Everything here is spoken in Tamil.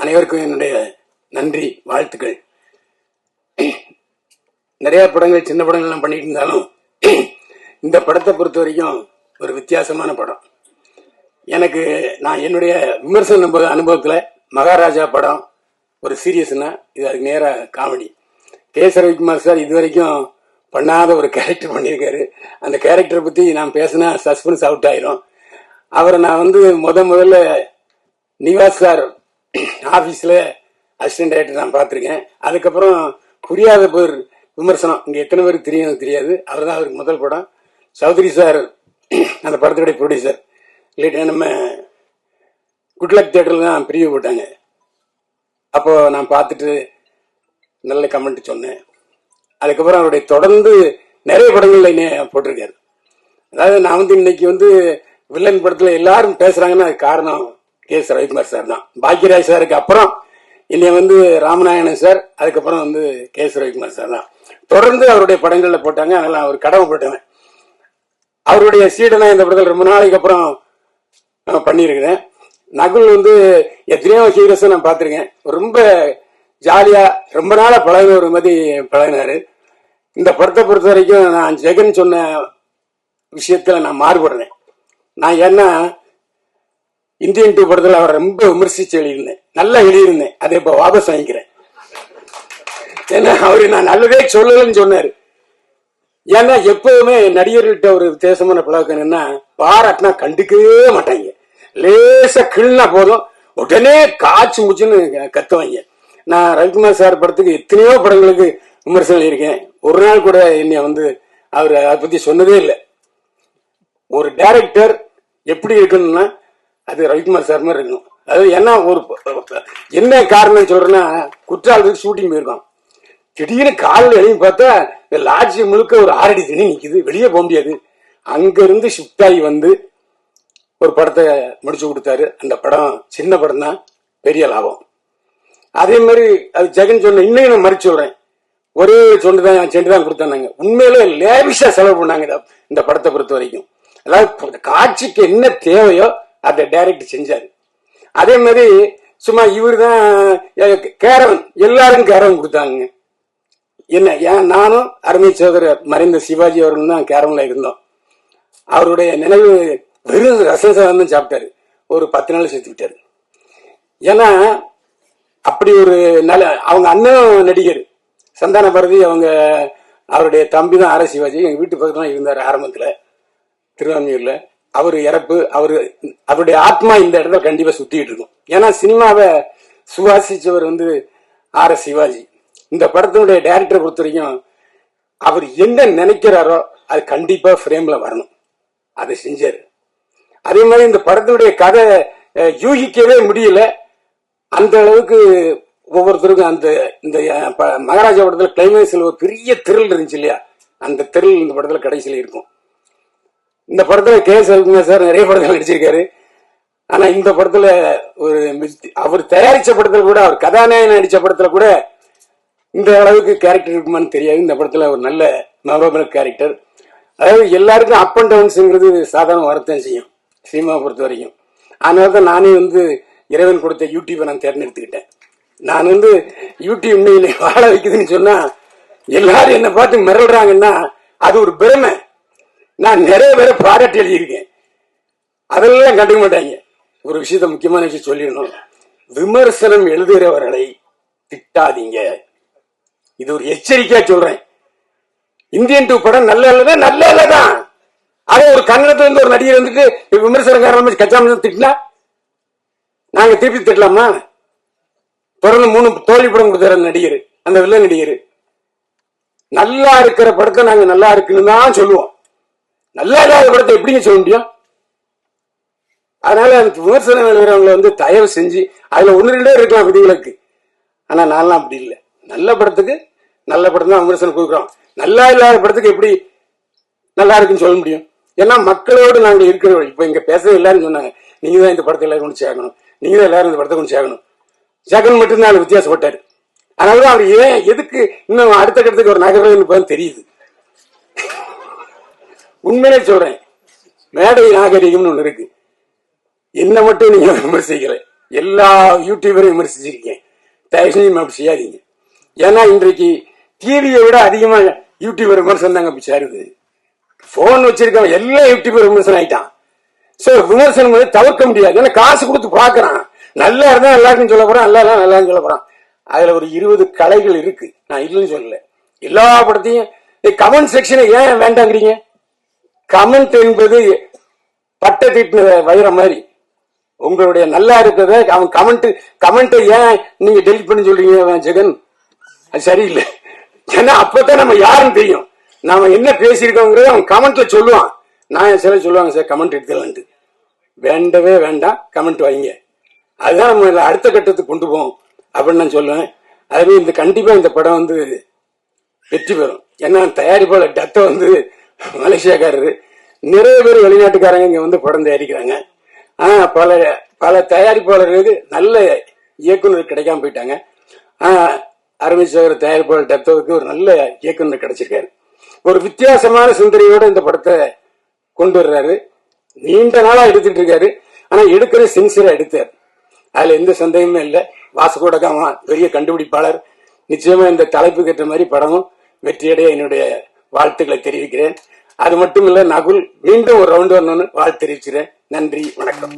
அனைவருக்கும் என்னுடைய நன்றி வாழ்த்துக்கள். நிறைய படங்கள் சின்ன படங்கள்லாம் பண்ணிட்டு இருந்தாலும் இந்த படத்தை பொறுத்த வரைக்கும் ஒரு வித்தியாசமான படம். எனக்கு நான் என்னுடைய விமர்சன அனுபவத்தில் அனுபவத்துல மகாராஜா படம் ஒரு சீரியஸ்னா இது அதுக்கு நேராக comedy. K. S Ravikumar sir இது வரைக்கும் பண்ணாத ஒரு கேரக்டர் பண்ணியிருக்காரு. அந்த கேரக்டரை பத்தி நான் பேசினா சஸ்பென்ஸ் அவுட் ஆயிரும். அவரை நான் வந்து முத முதல்ல நிவாஸ் சார் ஆஃபீஸில் அசிஸ்டன்ட் ஆகிட்டு நான் பார்த்துருக்கேன். அதுக்கப்புறம் புரியாத பேர் விமர்சனம். இங்கே எத்தனை பேருக்கு தெரியும் எனக்கு தெரியாது. அவர் தான் அவருக்கு முதல் படம். சௌத்ரி சார் அந்த படத்துடைய ப்ரொடியூசர் இல்லைட்டா நம்ம குட்லக் தேட்டரில் தான் பிரிவு போட்டாங்க. அப்போது நான் பார்த்துட்டு நல்ல கமெண்ட் சொன்னேன். அதுக்கப்புறம் அவருடைய தொடர்ந்து நிறைய படங்கள்ல என்னைய போட்டிருக்காரு. அதாவது நான் வந்து இன்னைக்கு வந்து வில்லன் படத்தில் எல்லாரும் பேசுகிறாங்கன்னா அது காரணம் கே. எஸ் ரவிக்குமார் சார் தான். பாக்கியராஜ் சாருக்கு அப்புறம் என்னைய வந்து ராமநாயணன் சார் அதுக்கப்புறம் வந்து கே. எஸ் ரவிக்குமார் சார் தான். தொடர்ந்து அவருடைய படங்களில் போட்டாங்க அதனால அவர் கடமைப்பட்டவன் அவருடைய சீடனா இந்த படத்தில் ரொம்ப நாளைக்கு அப்புறம் நான் பண்ணியிருக்கிறேன். நகுல் வந்து எத்தனையோ ஹீரோஸை நான் பார்த்துருக்கேன். ரொம்ப ஜாலியா ரொம்ப நாளாக பழகின ஒரு மாதிரி பழகினாரு. இந்த படத்தை பொறுத்த வரைக்கும் நான் ஜெகன் சொன்ன விஷயத்துல நான் மாறுபடுறேன். நான் ஏன்னா இந்தியன் டூ படத்துல அவரை ரொம்ப விமர்சிச்சு எழுதியிருந்தேன். நல்லா எழுதியிருந்தேன். அதை இப்ப வாபஸ் வாங்கிக்கிறேன். ஏன்னா அவரு நான் நல்லதே சொல்லலன்னு சொன்னாரு. ஏன்னா எப்பவுமே நடிகர்கள்ட்ட ஒரு வித்தியாசமான பழக்கம் என்னன்னா பாராட்டினா கண்டுக்கவே மாட்டாங்க. லேசா கிள்னா போதும். உடனே காய்ச்சி முச்சுன்னு கத்துவாங்க. நான் ரவிக்குமார் சார் படத்துக்கு எத்தனையோ படங்களுக்கு விமர்சனம் இருக்கேன் ஒரு நாள் கூட என்னை வந்து அவர் அதை பத்தி சொன்னதே இல்லை. ஒரு டைரக்டர் எப்படி இருக்கணும்னா அது ரவிக்குமார் சார் மாதிரி இருக்கணும். அது என்ன ஒரு என்ன காரணம் சொல்றேன்னா குற்றாலத்துக்கு ஷூட்டிங் போயிருக்கோம் திடீர்னு காலில் எழுதி பார்த்தா இந்த லாட்ஜி முழுக்க ஒரு ஆரடி தண்ணி நிற்கிது வெளியே போக முடியாது. அங்கேருந்து ஷிஃப்ட் ஆகி வந்து ஒரு படத்தை முடிச்சு கொடுத்தாரு. அந்த படம் சின்ன படம் தான் பெரிய லாபம். அதே மாதிரி அது ஜெகன் சொன்ன இன்னும் நான் மறுச்சு சொல்றேன். ஒரே சொண்டு தான் செண்டு தான் கொடுத்தாங்க உண்மையிலே லேபிஷா செலவு பண்ணாங்க இந்த- இந்த படத்தை பொறுத்த வரைக்கும். அதாவது காட்சிக்கு என்ன தேவையோ அதை டைரக்ட் செஞ்சாரு. அதே மாதிரி சும்மா இவர் தான் கேரவன் எல்லாரும் கேரவன் கொடுத்தாங்க. என்ன ஏன் நானும் அருமை சோதரர் மறைந்த சிவாஜி அவர்களும் தான் கேரவன்ல இருந்தோம். அவருடைய நினைவு வெறும் ரசம் சாதம் தான் சாப்பிட்டாரு. ஒரு பத்து நாள் செத்து ஏன்னா அப்படி ஒரு நல்ல அவங்க அண்ணன் நடிகர் சந்தான பாரதி அவங்க அவருடைய தம்பி தான் ஆர சிவாஜி. எங்கள் வீட்டு பக்கத்துல தான் இருந்தார் ஆரம்பத்தில் திருவான்மையூர்ல. அவர் இறப்பு அவர் அவருடைய ஆத்மா இந்த இடத்துல கண்டிப்பா சுத்திட்டு இருக்கும். ஏன்னா சினிமாவை சுவாசிச்சவர் வந்து ஆர் எஸ் சிவாஜி. இந்த படத்தினுடைய டைரக்டரை பொறுத்த வரைக்கும் அவர் என்ன நினைக்கிறாரோ அது கண்டிப்பா ஃப்ரேம்ல வரணும். அதை செஞ்சாரு. அதே மாதிரி இந்த படத்தினுடைய கதை யூகிக்கவே முடியல. அந்த அளவுக்கு ஒவ்வொருத்தருக்கும் அந்த இந்த ப- மகாராஜா படத்துல கிளைமேக்ஸ்ல ஒரு பெரிய திரில் இருந்துச்சு இல்லையா? அந்த திரில் இந்த படத்துல கடைசியில் இருக்கும். இந்த படத்துல கே எஸ் சார் நிறைய படங்கள் நடிச்சிருக்காரு. ஆனா இந்த படத்துல ஒரு அவர் தயாரிச்ச படத்துல கூட அவர் கதாநாயகன் நடிச்ச படத்துல கூட இந்த அளவுக்கு கேரக்டர் இருக்குமான்னு தெரியாது. இந்த படத்துல ஒரு நல்ல மெமரபிள் கேரக்டர் அதாவது எல்லாருக்கும் அப் அண்ட் டவுன்ஸ்ங்கிறது சாதாரண வரத்தான் செய்யும் சினிமாவை பொறுத்த வரைக்கும். அதனால தான் நானே வந்து இறைவன் கொடுத்த யூடியூப்பை நான் தேர்ந்தெடுத்துக்கிட்டேன். நான் வந்து யூடியூப் வாழ வைக்குதுன்னு சொன்னா எல்லாரும் என்ன பார்த்து மிரள்றாங்கன்னா அது ஒரு பெருமை. நான் நிறைய பேரை ப்ராடக்ட் எழுதியிருக்கேன். அதெல்லாம் கண்டுக்க மாட்டாங்க. ஒரு விஷயத்த முக்கியமான விஷயம் சொல்லிடணும். விமர்சனம் எழுதுகிறவர்களை திட்டாதீங்க. இது ஒரு எச்சரிக்கையா சொல்றேன். இந்தியன் டூ படம் நல்ல இல்லதா நல்ல இல்லதான் அது ஒரு கன்னடத்துல இருந்து ஒரு நடிகர் வந்துட்டு விமர்சனக்காரன் கச்சாம திட்டினா? நாங்க திருப்பி திட்டலாமா? தொடர்ந்து மூணு தோல்வி படம் கொடுத்தாரு நடிகர். அந்த வில்ல நடிகர். நல்லா இருக்கிற படத்தை நாங்க நல்லா இருக்குன்னு தான் சொல்லுவோம். நல்லா இல்லாத படத்தை எப்படிங்க சொல்ல முடியும்? அதனால எனக்கு விமர்சனம் எழுதுறவங்களை வந்து தயவு செஞ்சு அதுல ஒன்று ரெண்டே இருக்கலாம் விதிவிலக்கு ஆனா நான்லாம் அப்படி இல்லை. நல்ல படத்துக்கு நல்ல படம் தான் விமர்சனம் கொடுக்குறோம். நல்லா இல்லாத படத்துக்கு எப்படி நல்லா இருக்குன்னு சொல்ல முடியும்? ஏன்னா மக்களோடு நாங்கள் இருக்கிறோம். இப்போ இங்கே பேச எல்லாரும் சொன்னாங்க நீங்க தான் இந்த படத்தை எல்லாரும் கொண்டு சேர்க்கணும். நீங்க தான் எல்லாரும் இந்த படத்தை கொண்டு சேர்க்கணும். ஜெகன் மட்டும்தான் வித்தியாசப்பட்டார். அதனால அவர் ஏன் எதுக்கு இன்னும் அடுத்த கட்டத்துக்கு ஒரு நகரம் தெரியுது. உண்மையிலே சொல்றேன். மேடை நாகரிகம்னு ஒண்ணு இருக்கு. என்ன மட்டும் நீங்க விமர்சிக்கல. எல்லா யூடியூபரையும் விமர்சிச்சிருக்கேன். தயவு செஞ்சு அப்படி செய்யாதீங்க. ஏன்னா இன்றைக்கு டிவியை விட அதிகமா யூடியூபர் விமர்சனம் தாங்க அப்படி சேருது. போன் வச்சிருக்கவன் எல்லா யூடியூபர் விமர்சனம் ஆயிட்டான். சோ விமர்சனம் வந்து தவிர்க்க முடியாது. ஏன்னா காசு கொடுத்து பாக்குறான் நல்லா இருந்தா எல்லாருக்கும் சொல்ல போறான். நல்லா இருந்தா நல்லா சொல்ல போறான். அதுல ஒரு இருபது கலைகள் இருக்கு. நான் இல்லைன்னு சொல்லல. எல்லா படத்தையும் கமெண்ட் செக்ஷனை ஏன் வேண்டாங்கிறீங்க? கமெண்ட் என்பது பட்டை தீட்டின வைரம் மாதிரி. உங்களுடைய நல்லா இருக்கிறத அவன் கமெண்ட் கமெண்ட்டை ஏன் நீங்க டெலிட் பண்ணி சொல்றீங்க அவன் ஜெகன்? அது சரியில்லை. ஏன்னா அப்பதான் நம்ம யாருன்னு தெரியும். நாம என்ன பேசியிருக்கோங்கிறத அவன் கமெண்ட்ல சொல்லுவான். நான் சில சொல்லுவாங்க சார் கமெண்ட் எடுத்துக்கலான்ட்டு. வேண்டவே வேண்டாம் கமெண்ட் வைங்க அதுதான் நம்ம அடுத்த கட்டத்துக்கு கொண்டு போவோம். அப்படின்னு நான் சொல்லுவேன். அதுவே இந்த கண்டிப்பா இந்த படம் வந்து வெற்றி பெறும். ஏன்னா தயாரிப்பாளர் டத்தை வந்து மலேசியாக்காரரு நிறைய பேர் வெளிநாட்டுக்காரங்க இங்க வந்து படம் தயாரிக்கிறாங்க. ஆஹ் பல பல தயாரிப்பாளர்களுக்கு நல்ல இயக்குனர் கிடைக்காம போயிட்டாங்க. ஆஹ் அருமை தயாரிப்பாளர் டத்தவுக்கு ஒரு நல்ல இயக்குனர் கிடைச்சிருக்காரு. ஒரு வித்தியாசமான சிந்தனையோட இந்த படத்தை கொண்டு வர்றாரு. நீண்ட நாளா எடுத்துட்டு இருக்காரு. ஆனா எடுக்கிற சின்சியரா எடுத்தார். அதுல எந்த சந்தேகமே இல்லை. வாசகோடகாமா பெரிய கண்டுபிடிப்பாளர். நிச்சயமா இந்த தலைப்புக்கு ஏற்ற மாதிரி படமும் வெற்றியடைய என்னுடைய வாழ்த்துக்களை தெரிவிக்கிறேன். அது மட்டும் இல்ல நகுல் மீண்டும் ஒரு ரவுண்ட் வரணும்னு வாழ்த்து தெரிவிக்கிறேன் நன்றி வணக்கம்.